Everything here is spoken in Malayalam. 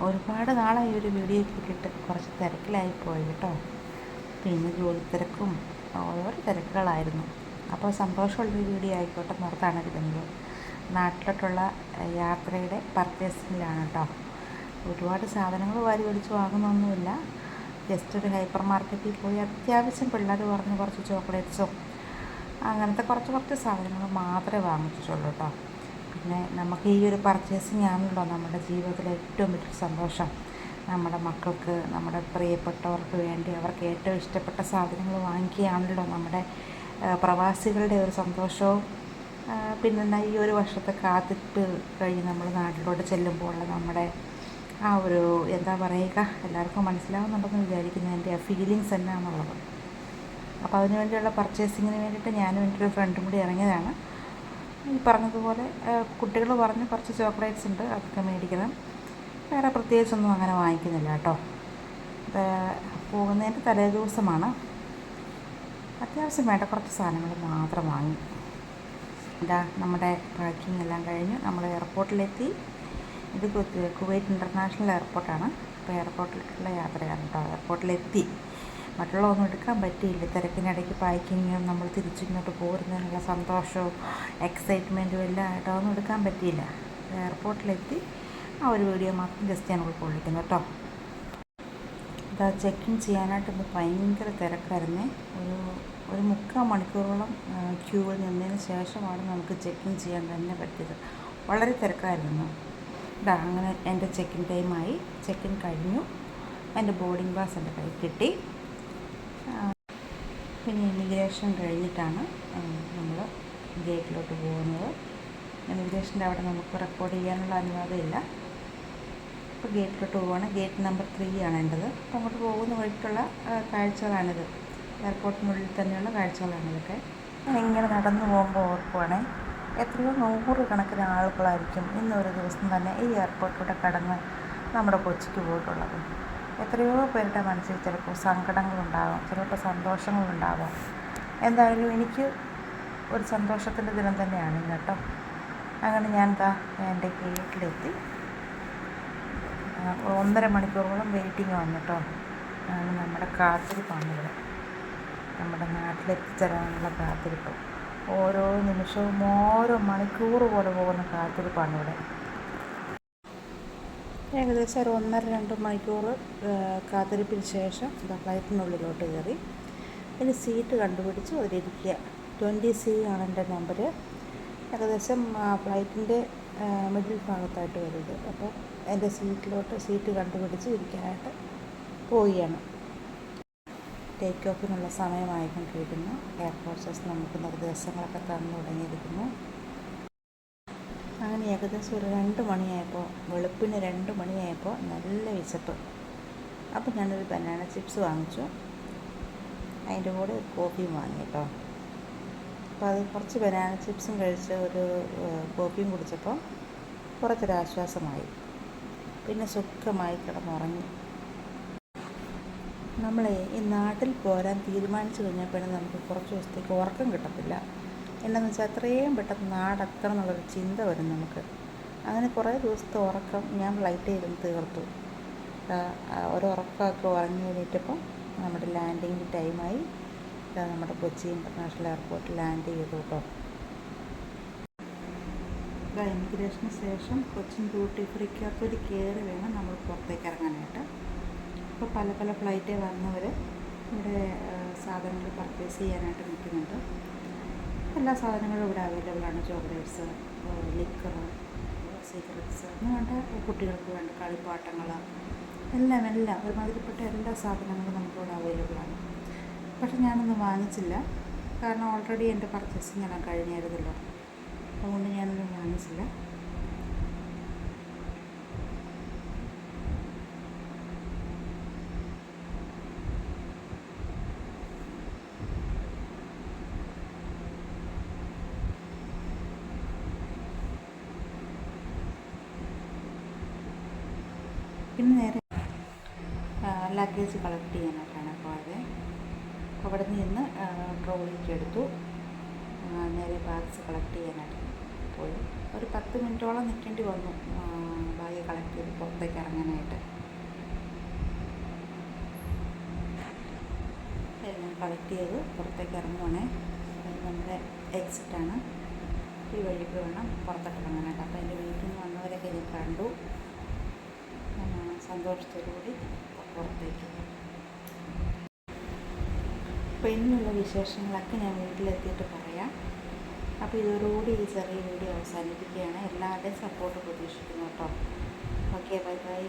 ഒരുപാട് നാളായി ഒരു വീഡിയോ കിട്ടിയിട്ട് കുറച്ച് തിരക്കിലായി പോയി കേട്ടോ. പിന്നെ ജോലി തിരക്കും ഓരോ തിരക്കുകളായിരുന്നു. അപ്പോൾ സന്തോഷമുള്ളൊരു വീഡിയോ ആയിക്കോട്ടെ എന്നോർത്താണ് ഇരുന്നത്. നാട്ടിലോട്ടുള്ള യാത്രയുടെ പർച്ചേസിങ്ങിലാണ് കേട്ടോ. ഒരുപാട് സാധനങ്ങൾ വാരി വലിച്ച് വാങ്ങുന്നൊന്നുമില്ല. ജസ്റ്റ് ഒരു ഹൈപ്പർ മാർക്കറ്റിൽ പോയി അത്യാവശ്യം പിള്ളേർ പറഞ്ഞ് കുറച്ച് ചോക്ലേറ്റ്സും അങ്ങനത്തെ കുറച്ച് കുറച്ച് സാധനങ്ങൾ മാത്രമേ വാങ്ങിച്ചിട്ടുള്ളൂ കേട്ടോ. പിന്നെ നമുക്ക് ഈ ഒരു പർച്ചേസിങ് ആണല്ലോ നമ്മുടെ ജീവിതത്തിലെ ഏറ്റവും വലിയ സന്തോഷം. നമ്മുടെ മക്കൾക്ക് നമ്മുടെ പ്രിയപ്പെട്ടവർക്ക് വേണ്ടി അവർക്ക് ഏറ്റവും ഇഷ്ടപ്പെട്ട സാധനങ്ങൾ വാങ്ങിക്കുകയാണല്ലോ നമ്മുടെ പ്രവാസികളുടെ ഒരു സന്തോഷവും. പിന്നെ ഈ ഒരു വർഷത്തെ കാത്തിട്ട് കഴിഞ്ഞ് നമ്മൾ നാട്ടിലോട്ട് ചെല്ലുമ്പോൾ നമ്മുടെ ആ ഒരു എന്താ പറയുക എല്ലാവർക്കും മനസ്സിലാവുന്നുണ്ടെന്ന് വിചാരിക്കുന്നു എന്റെ ആ ഫീലിങ്സ് എന്നാണെന്നുള്ളത് അപ്പോൾ അതിന് വേണ്ടിയുള്ള പർച്ചേസിങ്ങിന് വേണ്ടിയിട്ട് ഞാനും എന്റെ ഒരു ഫ്രണ്ടും കൂടി ഇറങ്ങിയതാണ്. ഈ പറഞ്ഞതുപോലെ കുട്ടികൾ പറഞ്ഞ് കുറച്ച് ചോക്ലേറ്റ്സ് ഉണ്ട് അതൊക്കെ മേടിക്കണം. വേറെ പ്രത്യേകിച്ചൊന്നും അങ്ങനെ വാങ്ങിക്കുന്നില്ല കേട്ടോ. പോകുന്നതിന്റെ തലേ ദിവസമാണ്. അത്യാവശ്യം വേണ്ട കുറച്ച് സാധനങ്ങൾ മാത്രം വാങ്ങി. ഇതാ നമ്മുടെ പാക്കിംഗ് എല്ലാം കഴിഞ്ഞ്. നമ്മൾ എയർപോർട്ടിലെത്തി ഇത് കുവൈറ്റ് ഇന്റർനാഷണൽ എയർപോർട്ടാണ് അപ്പോൾ എയർപോർട്ടിലേക്കുള്ള യാത്രയാണ് കേട്ടോ. എയർപോർട്ടിലെത്തി മറ്റുള്ളതൊന്നും എടുക്കാൻ പറ്റിയില്ല. തിരക്കിനിടയ്ക്ക് പാക്കിങ്ങും നമ്മൾ തിരിച്ചിങ്ങോട്ട് പോരുന്നതിനുള്ള സന്തോഷവും എക്സൈറ്റ്മെന്റും എല്ലാം ആയിട്ട് അതൊന്നും എടുക്കാൻ പറ്റിയില്ല. എയർപോർട്ടിലെത്തി ആ ഒരു വീഡിയോ മാത്രം ജസ്റ്റ് ഞാൻ ഉൾക്കൊള്ളിക്കുന്നു കേട്ടോ. ഇതാ ചെക്ക് ഇൻ ചെയ്യാനായിട്ട് ഇന്ന് ഭയങ്കര തിരക്കായിരുന്നേ. ഒരു ഒരു മുക്കാൽ മണിക്കൂറോളം ക്യൂവിൽ നിന്നതിന് ശേഷമാണ് നമുക്ക് ചെക്ക് ഇൻ ചെയ്യാൻ തന്നെ പറ്റിയത്. വളരെ തിരക്കായിരുന്നു. ഇതാ അങ്ങനെ എന്റെ ചെക്ക് ഇൻ ടൈമായി ചെക്ക് ഇൻ കഴിഞ്ഞു. എന്റെ ബോർഡിംഗ് പാസ് എന്റെ കയ്യിൽ കിട്ടി. പിന്നെ ഇമിഗ്രേഷൻ കഴിഞ്ഞിട്ടാണ് നമ്മൾ ഗേറ്റിലോട്ട് പോകുന്നത്. ഇമിഗ്രേഷന്റെ അവിടെ നമുക്ക് റെക്കോർഡ് ചെയ്യാനുള്ള അനുവാദമില്ല. അപ്പോൾ ഗേറ്റിലോട്ട് പോവുകയാണ് ഗേറ്റ് നമ്പർ ത്രീ ആണ് എന്റെത് അപ്പോൾ അങ്ങോട്ട് പോകുന്ന വഴിക്കുള്ള കാഴ്ചകളാണിത്. എയർപോർട്ടിനുള്ളിൽ തന്നെയുള്ള കാഴ്ചകളാണിതൊക്കെ ഇങ്ങനെ നടന്നു പോകുമ്പോൾ ഓർക്കുവാണേ എത്രയോ നൂറ് കണക്കിന് ആളുകളായിരിക്കും ഇന്നൊരു ദിവസം തന്നെ ഈ എയർപോർട്ടിലൂടെ കടന്ന് നമ്മുടെ കൊച്ചിക്ക് പോയിട്ടുള്ളത്. എത്രയോ പേരുടെ മനസ്സിൽ ചിലപ്പോൾ സങ്കടങ്ങളുണ്ടാകാം ചിലപ്പോൾ സന്തോഷങ്ങളുണ്ടാകാം എന്തായാലും എനിക്ക് ഒരു സന്തോഷത്തിന്റെ ദിനം തന്നെയാണ് കേട്ടോ. അങ്ങനെ ഞാൻ എന്താ എന്റെ ഗേറ്റിലെത്തി. ഒന്നര മണിക്കൂറോളം വെയിറ്റിംഗ് വന്നു കേട്ടോ. ആണ് നമ്മുടെ കാത്തിരിപ്പാണ് ഇവിടെ. നമ്മുടെ നാട്ടിലെത്തിച്ചേരാനുള്ള കാത്തിരിപ്പ്. ഓരോ നിമിഷവും ഓരോ മണിക്കൂർ പോലെ പോകുന്ന കാത്തിരിപ്പാണ് ഇവിടെ. ഏകദേശം ഒരു ഒന്നര രണ്ട് മണിക്കൂർ കാത്തിരിപ്പിന് ശേഷം ഫ്ലൈറ്റിനുള്ളിലോട്ട് കയറി. ഇനി സീറ്റ് കണ്ടുപിടിച്ച് അതിലിരിക്കുക. ട്വന്റി സി ആണ് എന്റെ നമ്പർ. ഏകദേശം ഫ്ലൈറ്റിന്റെ മിഡിൽ ഭാഗത്തായിട്ട് വരുന്നത്. അപ്പോൾ എന്റെ സീറ്റിലോട്ട് സീറ്റ് കണ്ടുപിടിച്ച് ഇരിക്കാനായിട്ട് പോവുകയാണ്. ടേക്ക് ഓഫിനുള്ള സമയമായിക്കൊണ്ടിരിക്കുന്നു. എയർപോർട്ട്സ് നമുക്ക് നിർദ്ദേശങ്ങളൊക്കെ തന്നു തുടങ്ങിയിരിക്കുന്നു. അങ്ങനെ ഏകദേശം ഒരു രണ്ട് മണിയായപ്പോൾ വെളുപ്പിന് രണ്ട് മണിയായപ്പോൾ നല്ല വിശപ്പ്. അപ്പോൾ ഞാനൊരു ബനാന ചിപ്സ് വാങ്ങിച്ചു. അതിന്റെ കൂടെ ഒരു കോഫിയും വാങ്ങി കേട്ടോ. അപ്പോൾ അത് കുറച്ച് ബനാന ചിപ്സും കഴിച്ച് ഒരു കോഫിയും കുടിച്ചപ്പോൾ കുറച്ചൊരാശ്വാസമായി പിന്നെ സുഖമായി കിടന്നുറങ്ങി. നമ്മളെ ഈ നാട്ടിൽ പോരാൻ തീരുമാനിച്ചു കഴിഞ്ഞപ്പോഴും നമുക്ക് കുറച്ച് ദിവസത്തേക്ക് ഉറക്കം കിട്ടത്തില്ല. എന്നാന്ന് വെച്ചാൽ അത്രയും പെട്ടെന്ന് നാടെത്തണം എന്നുള്ളൊരു ചിന്ത വരും നമുക്ക്. അങ്ങനെ കുറേ ദിവസത്തെ ഉറക്കം ഞാൻ ഫ്ലൈറ്റ് ചെയ്തും തീർത്തു. ഒരു ഉറക്കമൊക്കെ ഉറങ്ങി എണീറ്റപ്പം നമ്മുടെ ലാൻഡിങ് ടൈമായി നമ്മുടെ കൊച്ചി ഇന്റർനാഷണൽ എയർപോർട്ടിൽ ലാൻഡ് ചെയ്തു കേട്ടോ ഇമിഗ്രേഷന് ശേഷം കൊച്ചിൻ ഡ്യൂട്ടി ഫ്രീക്കകത്തൊരു കയറി വേണം നമ്മൾ പുറത്തേക്ക് ഇറങ്ങാനായിട്ട്. ഇപ്പോൾ പല പല ഫ്ലൈറ്റ് വന്നവർ ഇവിടെ സാധനങ്ങൾ പർച്ചേസ് ചെയ്യാനായിട്ട് നിൽക്കുന്നുണ്ട്. എല്ലാ സാധനങ്ങളും ഇവിടെ അവൈലബിൾ ആണ്. ചോക്ലേറ്റ്സ് ലിക്കർ സിഗരറ്റ്സ് എന്ന് വേണ്ട. കുട്ടികൾക്ക് വേണ്ട കളിപ്പാട്ടങ്ങൾ എല്ലാം എല്ലാം. ഒരുമാതിരിപ്പെട്ട എല്ലാ സാധനങ്ങളും നമുക്കിവിടെ അവൈലബിൾ ആണ്. പക്ഷെ ഞാനൊന്നും വാങ്ങിച്ചില്ല. കാരണം ഓൾറെഡി എന്റെ പർച്ചേസിങ് എല്ലാം കഴിഞ്ഞായിരുന്നല്ലോ. അതുകൊണ്ട് ഞാനൊന്നും വാങ്ങിച്ചില്ല. പിന്നെ നേരെ ലഗേജ് കളക്ട് ചെയ്യാനായിട്ടാണ് പോയത്. അവിടെ നിന്ന് ട്രോളിക്ക് എടുത്തു. നേരെ ബാഗ്സ് കളക്ട് ചെയ്യാനായിട്ട് പോയി. ഒരു പത്ത് മിനിറ്റോളം നിൽക്കേണ്ടി വന്നു. ബാഗ് കളക്ട് ചെയ്ത് പുറത്തേക്ക് ഇറങ്ങാനായിട്ട്. എല്ലാം കളക്ട് ചെയ്ത് പുറത്തേക്ക് ഇറങ്ങുവാണേ. നമ്മുടെ എക്സിറ്റാണ് ഈ വഴിക്ക് വേണം പുറത്തേക്ക് ഇറങ്ങാനായിട്ട്. അപ്പോൾ എന്റെ വീട്ടിൽ നിന്ന് വന്നവരൊക്കെ ഞാൻ കണ്ടു. ആ, സന്തോഷത്തോടു കൂടി പുറത്തേക്ക്. അപ്പോൾ ഇന്നുള്ള വിശേഷങ്ങളൊക്കെ ഞാൻ വീട്ടിലെത്തിയിട്ട് പറയാം. അപ്പോൾ ഇതോടുകൂടി ഈ ചെറിയ വീഡിയോ അവസാനിപ്പിക്കുകയാണ്. എല്ലാവരുടെയും സപ്പോർട്ട് പ്രതീക്ഷിക്കുന്നു കേട്ടോ. Okay bye bye